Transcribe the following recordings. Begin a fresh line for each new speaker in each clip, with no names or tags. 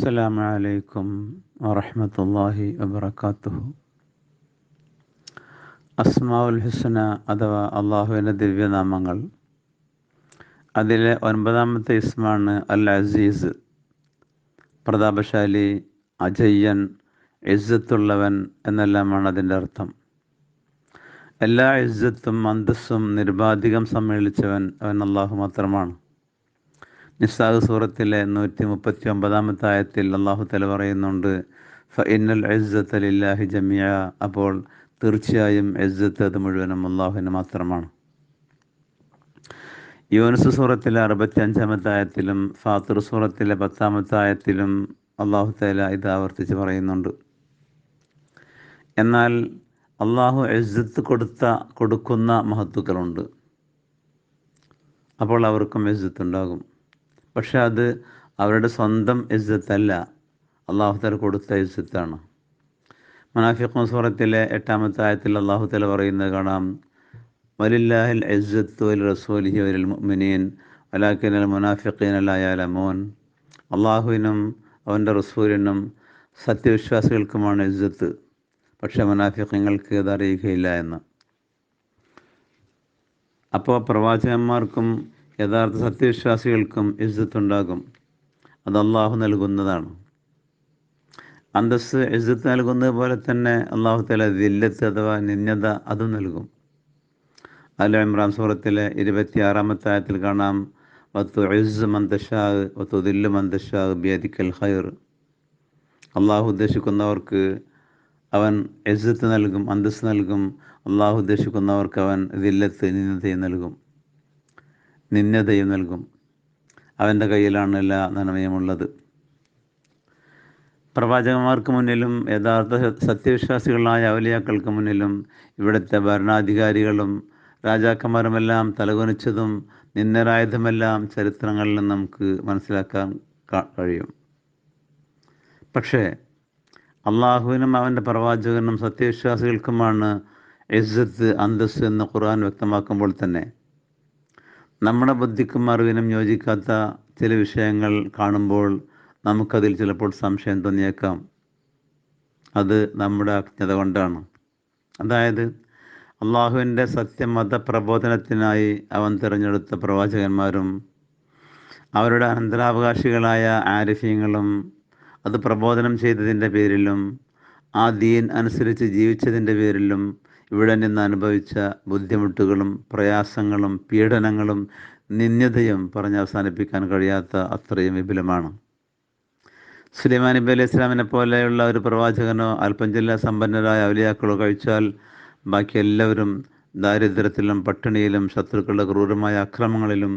السلام عليكم ورحمة الله وبركاته അസ്മാവുൽ ഹുസ്ന അഥവാ അള്ളാഹുവിൻ്റെ ദിവ്യനാമങ്ങൾ അതിലെ ഒൻപതാമത്തെ ഇസ്മാണ് അൽ അസീസ് പ്രതാപശാലി അജയ്യൻ ഇസ്സത്തുള്ളവൻ എന്നെല്ലാമാണ് അതിൻ്റെ അർത്ഥം എല്ലാ ഇസ്സത്തും അന്തസ്സും നിരുപാധികം സമ്മേളിച്ചവൻ അവൻ അള്ളാഹു മാത്രമാണ് നിസാദ് സൂറത്തിലെ നൂറ്റി മുപ്പത്തി ഒമ്പതാമത്തെ ആയത്തിൽ അള്ളാഹു തല പറയുന്നുണ്ട് ഫ ഇന്നൽ ലില്ലാഹി ജമിയ അപ്പോൾ തീർച്ചയായും ഇസ്സത്ത് അത് മുഴുവനും അള്ളാഹുവിന് മാത്രമാണ്. യൂനസ് സൂറത്തിലെ അറുപത്തി അഞ്ചാമത്തെ ആയത്തിലും ഫാത്തിർ സൂറത്തിലെ പത്താമത്തെ ആയത്തിലും അള്ളാഹു തല ഇത് ആവർത്തിച്ച് പറയുന്നുണ്ട്. എന്നാൽ അള്ളാഹു ഇസ്സത്ത് കൊടുത്ത കൊടുക്കുന്ന മഹത്തുക്കളുണ്ട്. അപ്പോൾ അവർക്കും ഇസ്സത്ത് ഉണ്ടാകും പക്ഷെ അത് അവരുടെ സ്വന്തം ഇസ്സത്തല്ല. അള്ളാഹു തല കൊടുത്ത ഇസ്സത്താണ്. മനാഫിഖ് സൂറത്തിലെ എട്ടാമത്തെ ആയത്തിൽ അള്ളാഹു തല പറയുന്നത് കാണാം വലില്ലാഹിൽ ഇസ്സത്ത് വലി റസൂലിഹി വലിൽ മുഅ്മിനീൻ വലാക്കിൻ അൽ മുനാഫിഖീൻ അലായാലമോൻ അള്ളാഹുവിനും അവന്റെ റസൂലിനും സത്യവിശ്വാസികൾക്കുമാണ് ഇജ്ജത്ത് പക്ഷേ മുനാഫിഖങ്ങൾക്ക് ഇത് അറിയുകയില്ല എന്ന്. അപ്പോൾ പ്രവാചകന്മാർക്കും യഥാർത്ഥ സത്യവിശ്വാസികൾക്കും ഇസ്സത്തുണ്ടാകും. അത് അള്ളാഹു നൽകുന്നതാണ്. അന്തസ് ഇസ്സത്ത് നൽകുന്നത് പോലെ തന്നെ അള്ളാഹു തല ദില്ലത്ത് അഥവാ നിന്യത അതും നൽകും. അല്ല ഇമ്രാൻ സൂറത്തിലെ ഇരുപത്തി ആറാമത്തെ ആയത്തിൽ കാണാം വത്തു ഇസ് മന്ദഷാഹ് വത്തു ദില്ല് മന്ദഷാഹ് ബിയദിക്കൽ ഹൈർ അള്ളാഹു ഉദ്ദേശിക്കുന്നവർക്ക് അവൻ എസ്സത്ത് നൽകും അന്തസ് നൽകും. അള്ളാഹു ഉദ്ദേശിക്കുന്നവർക്ക് അവൻ ദില്ലത്ത് നിന്നതയും നൽകും. നിന്യതയും നൽകും. അവന്റെ കയ്യിലാണ് എല്ലാ നന്മയുമുള്ളത്. പ്രവാചകന്മാർക്ക് മുന്നിലും യഥാർത്ഥ സത്യവിശ്വാസികളായ അവലിയാക്കൾക്ക് മുന്നിലും ഇവിടുത്തെ ഭരണാധികാരികളും രാജാക്കന്മാരുമെല്ലാം തലകുനിച്ചതും നിന്നരായതുമെല്ലാം ചരിത്രങ്ങളിൽ നമുക്ക് മനസ്സിലാക്കാൻ കഴിയും. പക്ഷേ അള്ളാഹുവിനും അവന്റെ പ്രവാചകനും സത്യവിശ്വാസികൾക്കുമാണ് ഇസ്സത്ത് അന്തസ് എന്ന് ഖുർആൻ വ്യക്തമാക്കുമ്പോൾ തന്നെ നമ്മുടെ ബുദ്ധിക്കും അറിവിനും യോജിക്കാത്ത ചില വിഷയങ്ങൾ കാണുമ്പോൾ നമുക്കതിൽ ചിലപ്പോൾ സംശയം തോന്നിയേക്കാം. അത് നമ്മുടെ അജ്ഞത കൊണ്ടാണ്. അതായത് അള്ളാഹുവിന്റെ സത്യമത പ്രബോധനത്തിനായി അവൻ തിരഞ്ഞെടുത്ത പ്രവാചകന്മാരും അവരുടെ അനന്തരാവകാശികളായ ആരിഫ്യങ്ങളും അത് പ്രബോധനം ചെയ്തതിന്റെ പേരിലും ആ ദീൻ അനുസരിച്ച് ജീവിച്ചതിന്റെ പേരിലും ഇവിടെ നിന്ന് അനുഭവിച്ച ബുദ്ധിമുട്ടുകളും പ്രയാസങ്ങളും പീഡനങ്ങളും നിന്ദ്യതയും പറഞ്ഞ് അവസാനിപ്പിക്കാൻ കഴിയാത്ത അത്രയും വിപുലമാണ്. സുലൈമാൻ നബി അലൈഹി ഇസ്ലാമിനെ പോലെയുള്ള ഒരു പ്രവാചകനോ അല്പം സമ്പന്നരായ അവലിയാക്കളോ കഴിച്ചാൽ ബാക്കി എല്ലാവരും ദാരിദ്ര്യത്തിലും പട്ടിണിയിലും ശത്രുക്കളുടെ ക്രൂരമായ അക്രമങ്ങളിലും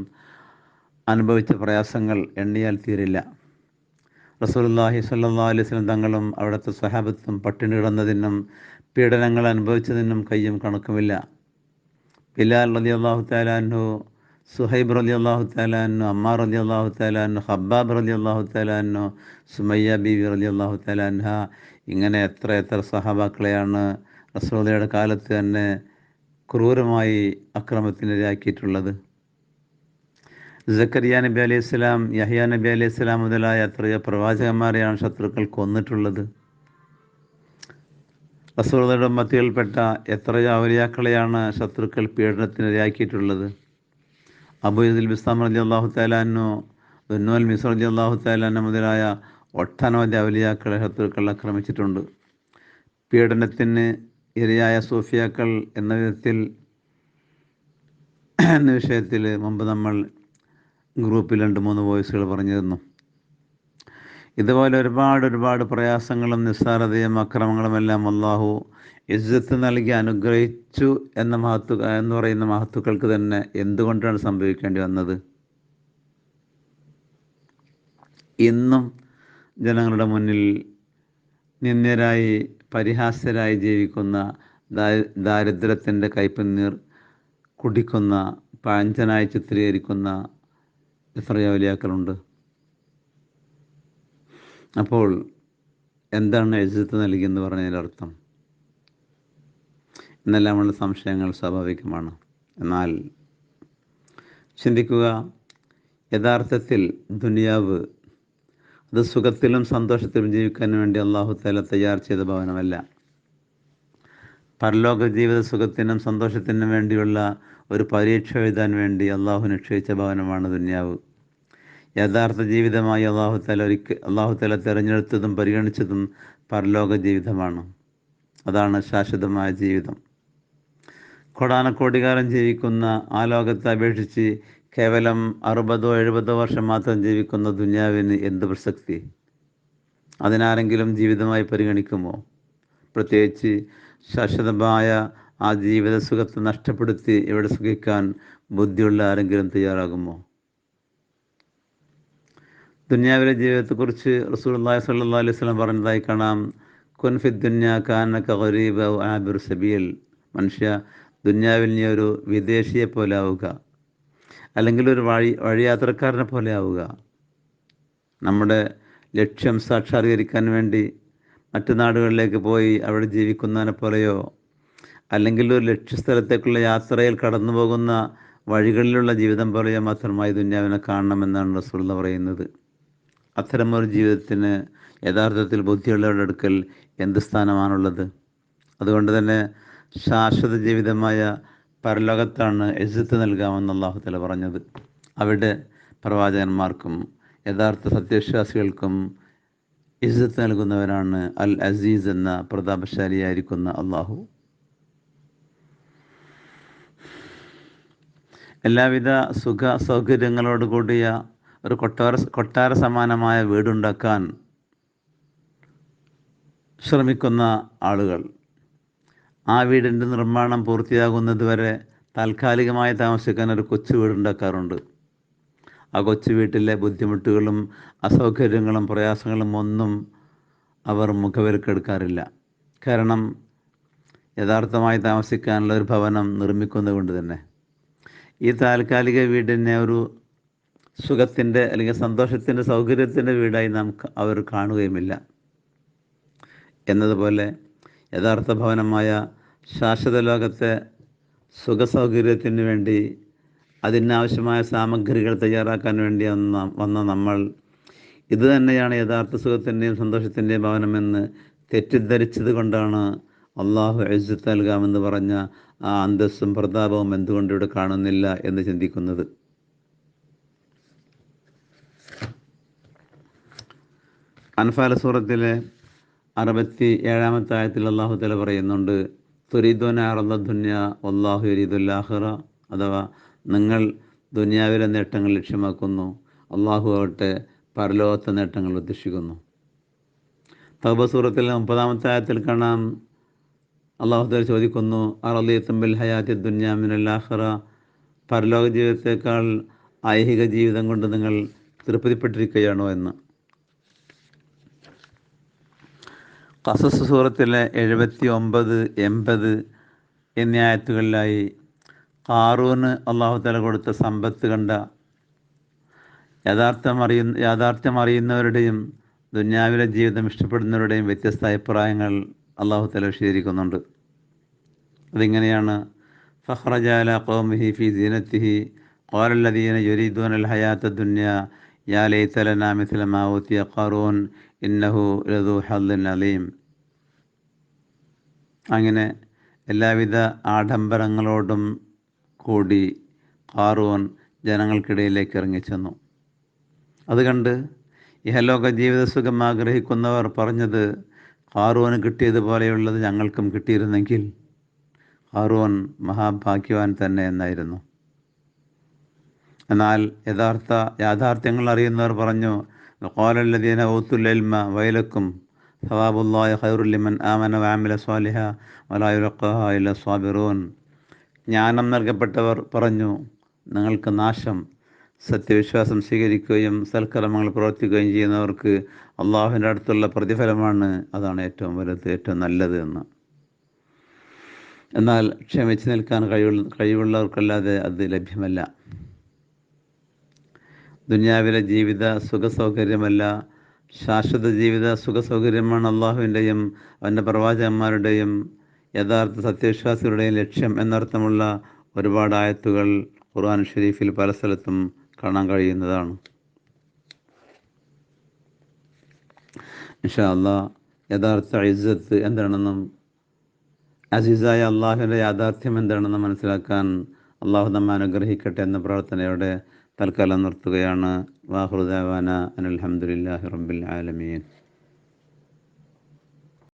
അനുഭവിച്ച പ്രയാസങ്ങൾ എണ്ണിയാൽ തീരില്ല. റസൂലുള്ളാഹി സല്ലാ അലൈഹി സ്വലം തങ്ങളും അവിടുത്തെ സ്വഹാബത്തും പട്ടിണി കിടന്നതിനും പീഡനങ്ങൾ അനുഭവിച്ചതിനും കയ്യും കണക്കുമില്ല. ബിലാൽ റലി അള്ളാഹു താലാൻഹു സുഹൈബ് റലി അള്ളാഹു താലാൻഹു അമ്മാർ റലി അള്ളാഹു താലാൻഹു ഹബ്ബാബ് റലി അള്ളാഹു താലാൻഹു സുമയ്യ ബീവി റലി അള്ളാഹു താലാൻഹ ഇങ്ങനെ എത്ര എത്ര സഹാബാക്കളെയാണ് റസോദയുടെ കാലത്ത് തന്നെ ക്രൂരമായി അക്രമത്തിനിരയാക്കിയിട്ടുള്ളത്. ജക്കരിയ നബി അലൈഹി സ്വലാം യഹിയ നബി അലൈഹി സ്വലാം മുതലായ എത്രയോ പ്രവാചകന്മാരെയാണ് ശത്രുക്കൾ കൊന്നിട്ടുള്ളത്. റസൂലയുടെ മത്തിയിൽപ്പെട്ട എത്ര ജാവലിയാക്കളെയാണ് ശത്രുക്കൾ പീഡനത്തിനിരയാക്കിയിട്ടുള്ളത് അബുദുൽ ബിസ്താം റജി അള്ളാഹു താലാനോ ദുന്നോൽ മിസ് റജി അള്ളാഹു താലാനോ മുതലായ ഒട്ടനവധി അവലിയാക്കളെ ശത്രുക്കൾ ആക്രമിച്ചിട്ടുണ്ട്. പീഡനത്തിന് ഇരയായ സൂഫിയാക്കൾ എന്ന വിധത്തിൽ എന്ന വിഷയത്തിൽ മുമ്പ് നമ്മൾ ഗ്രൂപ്പിൽ രണ്ട് മൂന്ന് വോയിസുകൾ പറഞ്ഞിരുന്നു. ഇതുപോലെ ഒരുപാട് ഒരുപാട് പ്രയാസങ്ങളും നിസ്സാരതയും അക്രമങ്ങളും എല്ലാം അള്ളാഹു ഇജ്ജത്ത് നൽകി അനുഗ്രഹിച്ചു എന്ന മഹത്വ എന്ന് പറയുന്ന മഹത്തുക്കൾക്ക് തന്നെ എന്തുകൊണ്ടാണ് സംഭവിക്കേണ്ടി വന്നത്? ഇന്നും ജനങ്ങളുടെ മുന്നിൽ നിന്ദ്യരായി പരിഹാസ്യരായി ജീവിക്കുന്ന ദാരിദ്ര്യത്തിന്റെ കൈപ്പുനീർ കുടിക്കുന്ന പാഞ്ചനായി ചിത്രീകരിക്കുന്ന എത്രയോ വലിയാക്കളുണ്ട്. അപ്പോൾ എന്താണ് എഴുത്ത് നൽകിയെന്ന് പറഞ്ഞതിന്റെ അർത്ഥം? എന്നെല്ലാമുള്ള സംശയങ്ങൾ സ്വാഭാവികമാണ്. എന്നാൽ ചിന്തിക്കുക യഥാർത്ഥത്തിൽ ദുനിയാവ് അത് സുഖത്തിലും സന്തോഷത്തിലും ജീവിക്കാൻ വേണ്ടി അള്ളാഹു തല തയ്യാർ ചെയ്ത ഭവനമല്ല. പരലോക ജീവിത സുഖത്തിനും സന്തോഷത്തിനും വേണ്ടിയുള്ള ഒരു പരീക്ഷ എഴുതാൻ വേണ്ടി അള്ളാഹു നിശ്ചയിച്ച ഭവനമാണ് ദുന്യാവ്. യഥാർത്ഥ ജീവിതമായി അള്ളാഹു തല ഒരിക്ക അള്ളാഹു തല തിരഞ്ഞെടുത്തതും പരിഗണിച്ചതും പരലോക ജീവിതമാണ്. അതാണ് ശാശ്വതമായ ജീവിതം. കൊടാനക്കോടികാലം ജീവിക്കുന്ന ആ ലോകത്തെ അപേക്ഷിച്ച് കേവലം അറുപതോ എഴുപതോ വർഷം മാത്രം ജീവിക്കുന്ന ദുന്യാവിന് എന്ത് പ്രസക്തി? അതിനാരെങ്കിലും ജീവിതമായി പരിഗണിക്കുമോ? പ്രത്യേകിച്ച് ശാശ്വതമായ ആ ജീവിത സുഖത്തെ നഷ്ടപ്പെടുത്തി ഇവിടെ സുഖിക്കാൻ ബുദ്ധിയുള്ള ആരെങ്കിലും തയ്യാറാകുമോ? ദുന്യാവിലെ ജീവിതത്തെക്കുറിച്ച് റസൂലുള്ളാഹി സ്വല്ലല്ലാഹു അലൈഹി വസല്ലം പറഞ്ഞതായി കാണാം. കുൻഫി ദുന്യ ഖാനീബ് ആബിർ സബീൽ. മനുഷ്യ ദുന്യാവിൽ നീ ഒരു വിദേശിയെ പോലെ ആവുക. അല്ലെങ്കിൽ ഒരു വഴി വഴിയാത്രക്കാരനെ പോലെ ആവുക. നമ്മുടെ ലക്ഷ്യം സാക്ഷാത്കരിക്കാൻ വേണ്ടി മറ്റു നാടുകളിലേക്ക് പോയി അവിടെ ജീവിക്കുന്നതിനെ പോലെയോ അല്ലെങ്കിൽ ഒരു ലക്ഷ്യസ്ഥലത്തേക്കുള്ള യാത്രയിൽ കടന്നു പോകുന്ന വഴികളിലുള്ള ജീവിതം പോലെയോ മാത്രമായി ദുന്യാവിനെ കാണണമെന്നാണ് റസൂൾ പറയുന്നത്. അത്തരമൊരു ജീവിതത്തിന് യഥാർത്ഥത്തിൽ ബുദ്ധിയുള്ളവരുടെ അടുക്കൽ എന്ത് സ്ഥാനമാണുള്ളത്? അതുകൊണ്ട് തന്നെ ശാശ്വത ജീവിതമായ പരലോകത്താണ് എഴുത്ത് നൽകാമെന്ന് അള്ളാഹു തല പറഞ്ഞത്. അവിടെ പ്രവാചകന്മാർക്കും യഥാർത്ഥ സത്യവിശ്വാസികൾക്കും ഇസ്സത്ത് നൽകുന്നവരാണ് അൽ അസീസ് എന്ന പ്രതാപശാലിയായിരിക്കുന്ന അള്ളാഹു എല്ലാവിധ സുഖ സൗകര്യങ്ങളോട് കൂടിയ ഒരു കൊട്ടാര കൊട്ടാര സമാനമായ വീടുണ്ടാക്കാൻ ശ്രമിക്കുന്ന ആളുകൾ. ആ വീടിന്റെ നിർമ്മാണം പൂർത്തിയാകുന്നത് വരെ താൽക്കാലികമായി താമസിക്കാൻ ഒരു കൊച്ചു വീടുണ്ടാക്കാറുണ്ട്. ആ കൊച്ചു വീട്ടിലെ ബുദ്ധിമുട്ടുകളും അസൗകര്യങ്ങളും പ്രയാസങ്ങളും ഒന്നും അവർ മുഖവിലക്കെടുക്കാറില്ല. കാരണം യഥാർത്ഥമായി താമസിക്കാനുള്ള ഒരു ഭവനം നിർമ്മിക്കുന്നത് കൊണ്ട് തന്നെ. ഈ താൽക്കാലിക വീടിനെ ഒരു സുഖത്തിന്റെ അല്ലെങ്കിൽ സന്തോഷത്തിന്റെ സൗകര്യത്തിന്റെ വീടായി നാം അവർ കാണുകയുമില്ല. എന്നതുപോലെ യഥാർത്ഥ ഭവനമായ ശാശ്വത ലോകത്തെ സുഖസൗകര്യത്തിന് വേണ്ടി അതിനാവശ്യമായ സാമഗ്രികൾ തയ്യാറാക്കാൻ വേണ്ടി വന്ന വന്ന നമ്മൾ ഇത് തന്നെയാണ് യഥാർത്ഥ സുഖത്തിന്റെയും സന്തോഷത്തിന്റെയും ഭവനമെന്ന് തെറ്റിദ്ധരിച്ചത് കൊണ്ടാണ് അള്ളാഹു എഴുത്ത് നൽകാമെന്ന് പറഞ്ഞ ആ അന്തസ്സും പ്രതാപവും എന്തുകൊണ്ട് ഇവിടെ കാണുന്നില്ല എന്ന് ചിന്തിക്കുന്നത്. അൻഫാല സൂറത്തിലെ അറുപത്തി ഏഴാമത്തെ ആയത്തിൽ അള്ളാഹു തല പറയുന്നുണ്ട് തുരീദോന ദുന്യ അള്ളാഹു യരീദുല്ലാഹറ അഥവാ നിങ്ങൾ ദുനിയാവിലെ നേട്ടങ്ങൾ ലക്ഷ്യമാക്കുന്നു അള്ളാഹു ആവട്ടെ പരലോകത്തെ നേട്ടങ്ങൾ ഉദ്ദേശിക്കുന്നു. തൗബ സൂറത്തിലെ മുപ്പതാമത്തെ ആയത്തിൽ കാണാം അള്ളാഹു തല ചോദിക്കുന്നു അറലി തുമ്പിൽ ഹയാത്തി ദുന്യാമിനല്ലാഹറ പരലോക ജീവിതത്തേക്കാൾ ഐഹിക ജീവിതം കൊണ്ട് നിങ്ങൾ തൃപ്തിപ്പെട്ടിരിക്കുകയാണോ എന്ന്. കസസ് സൂറത്തിലെ എഴുപത്തി ഒമ്പത് എൺപത് എന്നീ ആയത്തുകളിലായി കാറൂന് അള്ളാഹു തല കൊടുത്ത സമ്പത്ത് കണ്ട യഥാർത്ഥം അറിയുന്ന യാഥാർത്ഥ്യം അറിയുന്നവരുടെയും ദുന്യാവിലെ ജീവിതം ഇഷ്ടപ്പെടുന്നവരുടെയും വ്യത്യസ്ത അഭിപ്രായങ്ങൾ അള്ളാഹു തല വിശദീകരിക്കുന്നുണ്ട്. അതിങ്ങനെയാണ് ഫഹ്റജാല കോമിഹി ഫി ദീനത്തിഹി ഖാലല്ലദീന യുരീദൂന അൽ ഹയാത്ത ദുന്യ യാ ലൈതലനാ മിസ്ല മാ ഊതിയ ഖാറൂൻ ഇന്നഹു ലതു ഹദ്ദിൻ അലീം. അങ്ങനെ എല്ലാവിധ ആഡംബരങ്ങളോടും കൂടി ഖാറൂൻ ജനങ്ങൾക്കിടയിലേക്ക് ഇറങ്ങിച്ചെന്നു. അത് കണ്ട് ഇഹലോക ജീവിതസുഖം ആഗ്രഹിക്കുന്നവർ പറഞ്ഞത് ഖാറൂന് കിട്ടിയതുപോലെയുള്ളത് ഞങ്ങൾക്കും കിട്ടിയിരുന്നെങ്കിൽ ഖാറൂൻ മഹാഭാഗ്യവാൻ തന്നെ എന്നായിരുന്നു. എന്നാൽ യഥാർത്ഥ യാഥാർത്ഥ്യങ്ങൾ അറിയുന്നവർ പറഞ്ഞു ഖാലല്ലദീന الله خير لمن آمن وعمل صالحا ولا يلقاها إلا الصابرون. ജ്ഞാനം നൽകപ്പെട്ടവർ പറഞ്ഞു നിങ്ങൾക്ക് നാശം സത്യവിശ്വാസം സ്വീകരിക്കുകയും സൽക്കർമ്മങ്ങൾ പ്രവർത്തിക്കുകയും ചെയ്യുന്നവർക്ക് അള്ളാഹുവിന്റെ അടുത്തുള്ള പ്രതിഫലമാണ്. അതാണ് ഏറ്റവും വലുത് ഏറ്റവും നല്ലത് എന്ന്. എന്നാൽ ക്ഷമിച്ചു നിൽക്കാൻ കഴിവുള്ള കഴിവുള്ളവർക്കല്ലാതെ അത് ലഭ്യമല്ല. ദുനിയാവിലെ ജീവിത സുഖസൗകര്യമല്ല. ശാശ്വത ജീവിത സുഖസൗകര്യമാണ് അള്ളാഹുവിന്റെയും അവന്റെ പ്രവാചകന്മാരുടെയും യഥാർത്ഥ സത്യവിശ്വാസികളുടെയും ലക്ഷ്യം എന്നർത്ഥമുള്ള ഒരുപാട് ആയത്തുകൾ ഖുർആൻ ഷെരീഫിൽ പല സ്ഥലത്തും കാണാൻ കഴിയുന്നതാണ്. ഇൻഷാ അള്ളാ യഥാർത്ഥ ഇസ്സത്ത് എന്താണെന്നും അസീസായ അള്ളാഹുവിന്റെ യാഥാർത്ഥ്യം എന്താണെന്ന് മനസ്സിലാക്കാൻ അള്ളാഹു നമ്മെ അനുഗ്രഹിക്കട്ടെ എന്ന പ്രാർത്ഥനയോടെ തൽക്കാലം നിർത്തുകയാണ്. വാഹുദാവാന അനൽഹമുല്ലാഹി റബ്ബിൽ ആലമീൻ.